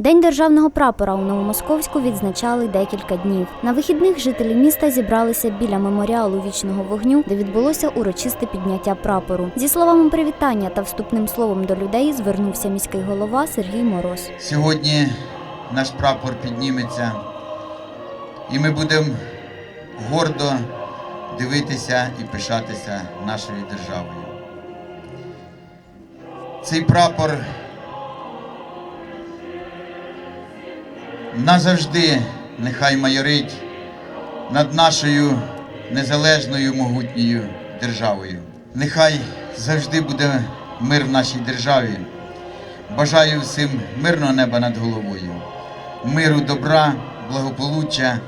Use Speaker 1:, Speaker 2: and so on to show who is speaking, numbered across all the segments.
Speaker 1: День державного прапора у Новомосковську відзначали декілька днів. На вихідних жителі міста зібралися біля меморіалу вічного вогню, де відбулося урочисте підняття прапору. Зі словами привітання та вступним словом до людей звернувся міський голова Сергій Мороз.
Speaker 2: Сьогодні наш прапор підніметься, і ми будемо гордо дивитися і пишатися нашою державою. Цей прапор назавжди нехай майорить над нашою незалежною могутньою державою. Нехай завжди буде мир в нашій державі. Бажаю всім мирного неба над головою, миру, добра, благополуччя.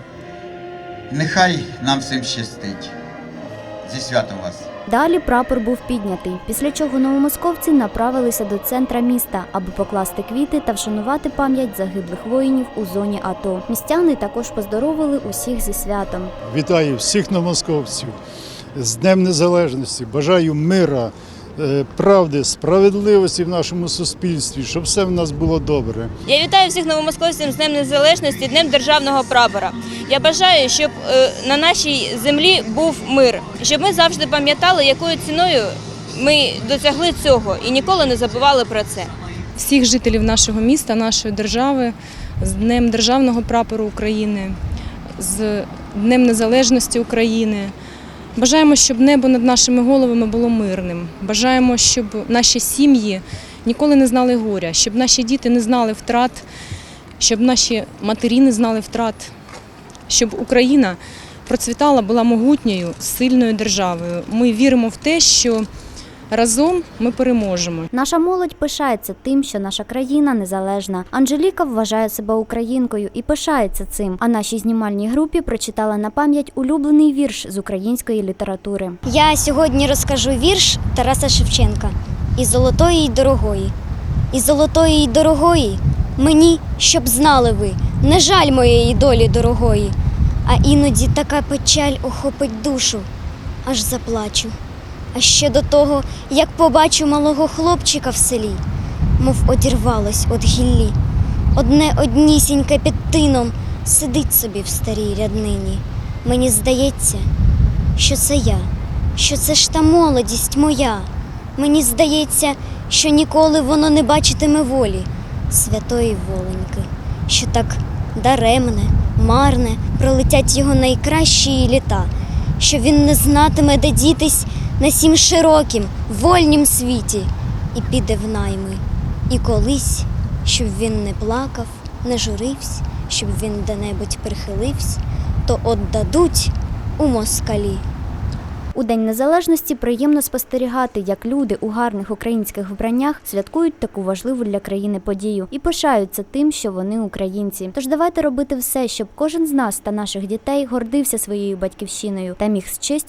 Speaker 2: Нехай нам всім щастить. Зі святом вас!
Speaker 1: Далі прапор був піднятий, після чого новомосковці направилися до центра міста, аби покласти квіти та вшанувати пам'ять загиблих воїнів у зоні АТО. Містяни також поздоровили усіх зі святом.
Speaker 3: Вітаю всіх новомосковців з Днем Незалежності. Бажаю мира, правди, справедливості в нашому суспільстві, щоб все в нас було добре.
Speaker 4: Я вітаю всіх новомосковців з Днем Незалежності, Днем державного прапора. Я бажаю, щоб е, на нашій землі був мир, щоб ми завжди пам'ятали, якою ціною ми досягли цього і ніколи не забували про це.
Speaker 5: всіх жителів нашого міста, нашої держави з Днем Державного прапору України, з Днем Незалежності України. Бажаємо, щоб небо над нашими головами було мирним. Бажаємо, щоб наші сім'ї ніколи не знали горя, щоб наші діти не знали втрат, щоб наші матері не знали втрат, щоб Україна процвітала, була могутньою, сильною державою. Ми віримо в те, що разом ми переможемо.
Speaker 1: Наша молодь пишається тим, що наша країна незалежна. Анжеліка вважає себе українкою і пишається цим. А нашій знімальній групі прочитала на пам'ять улюблений вірш з української літератури.
Speaker 6: Я сьогодні розкажу вірш Тараса Шевченка і золотої й дорогої. І золотої й дорогої мені, щоб знали ви, не жаль моєї долі дорогої, а іноді така печаль охопить душу, аж заплачу. А ще до того, як побачу малого хлопчика в селі, мов одірвалось од гіллі. Одне однісіньке під тином сидить собі в старій ряднині. Мені здається, що це я, що це ж та молодість моя. Мені здається, що ніколи воно не бачитиме волі святої воленьки, що так даремне, марне пролетять його найкращі літа, що він не знатиме, де дітись на сім широкім, вольнім світі, і піде в найми. І колись, щоб він не плакав, не журився, щоб він де-небудь прихилився, то отдадуть у москалі.
Speaker 1: У День Незалежності приємно спостерігати, як люди у гарних українських вбраннях святкують таку важливу для країни подію і пишаються тим, що вони українці. Тож давайте робити все, щоб кожен з нас та наших дітей гордився своєю батьківщиною та міг з честю